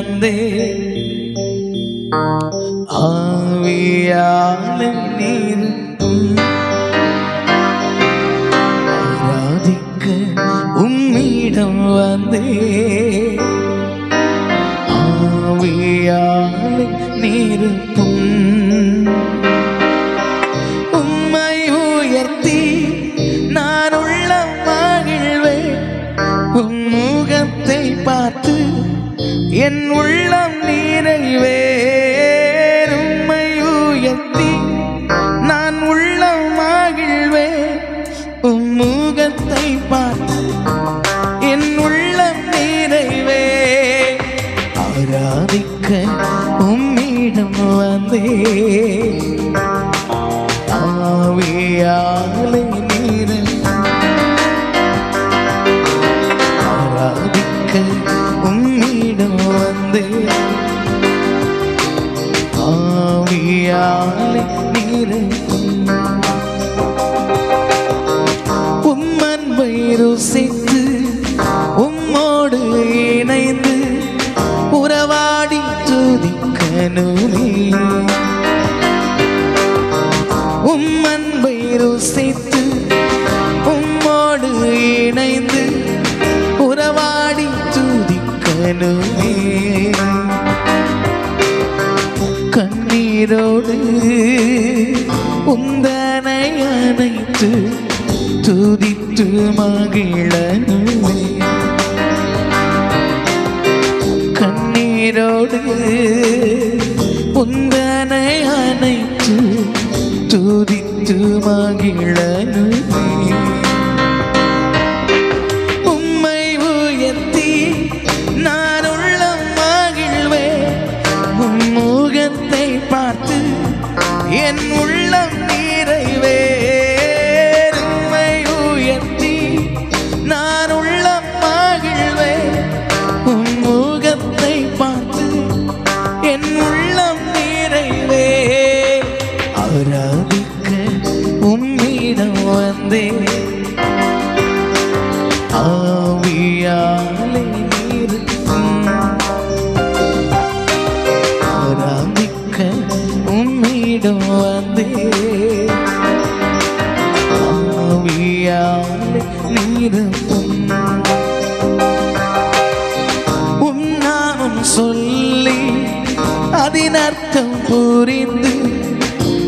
உம்மிடம் வந்தே ஆவியாலும் நீருக்கும் ஆராதிக்க உம்மிடம் வந்தே ஆவியாலும் என் உள்ளம் நிறைவே உம்மை உயர்த்தி நான் உள்ளம் மகிழ்வே உம்முகத்தை பார்த்து என் உள்ளம் நிறைவே ஆராதிக்க உம்மிடம் வந்தே. ஆவியாலே ஆவியாலை நீர். உம்மன்பை ருசித்து உம்மோடு இணைந்து உறவாடி துதிக்கணுமே. உம்மன்பை ருசித்து உம்மோடு இணைந்து உறவாடி துதிக்கணுமே. உந்தனை அணைத்து துதித்து மகிழனுமே கண்ணீரோடு உந்தனை அணைத்து துதித்து மகிழனுமே சொல்லி அதன் அர்த்தம் புரிந்து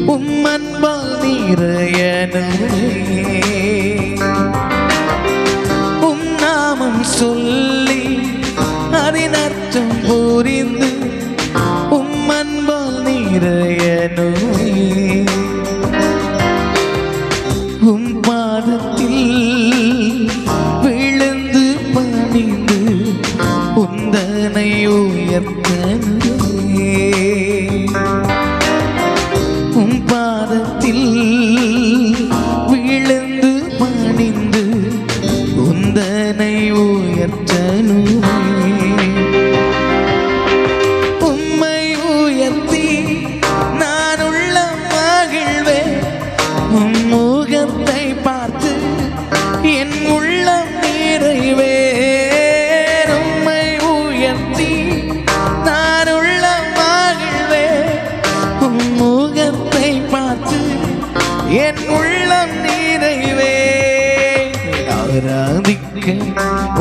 உம் அன்பால் நீரையனுமே. உம் நாமம் சொல்லி உயர்த்தனுமே உம் பாதத்தில் விழுந்து பணிந்து உந்தனை உயர்த்தனுமே ஆராதிக்க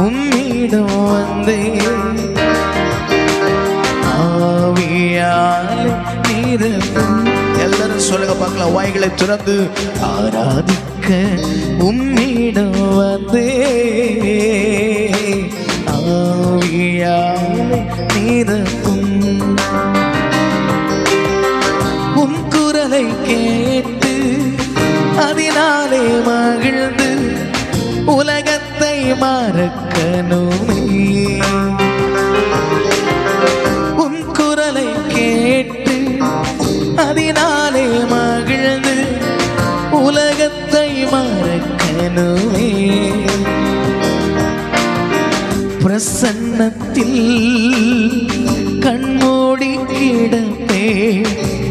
உம்மிடம் வந்தேன். ஆவியாலே நிரப்பும் எல்லாரும் சொல்லுங்க பார்க்கலாம். வாய்களை திறந்து ஆராதிக்க உம்மிடம் வந்தே ஆவியாலே நிரப்பும் உம் குரலை கேட்டு அதனாலே மகிழ்ந்து உலகத்தை மறக்கணுமே. உன் குரலை கேட்டு அதனாலே மகிழ்ந்து உலகத்தை மறக்கணுமே. பிரசன்னத்தில் கண்மூடி கிடப்பே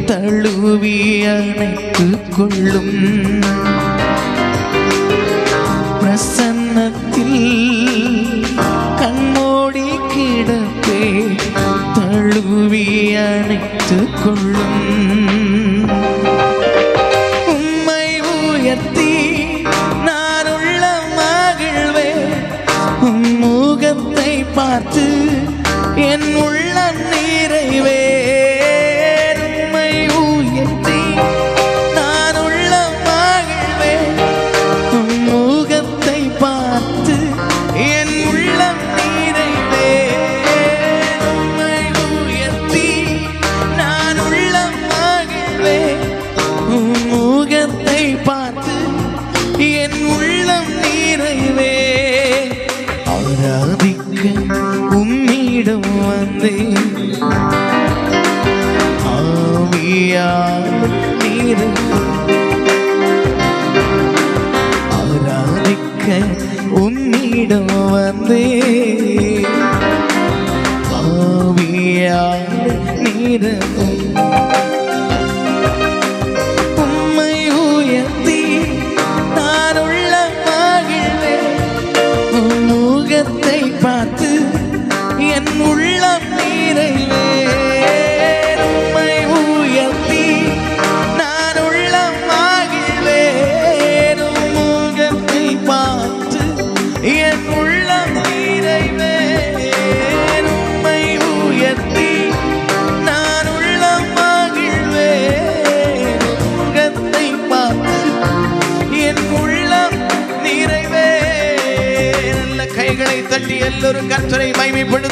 தழுவி அணைத்து கொள்ளும். உயர்த்தி நான் உள்ள மகிழ்வே. உன் முகத்தை பார்த்து என் உன்னிடம் வந்தே எல்லோரும் கர்த்தரை மைமைப்படுத்த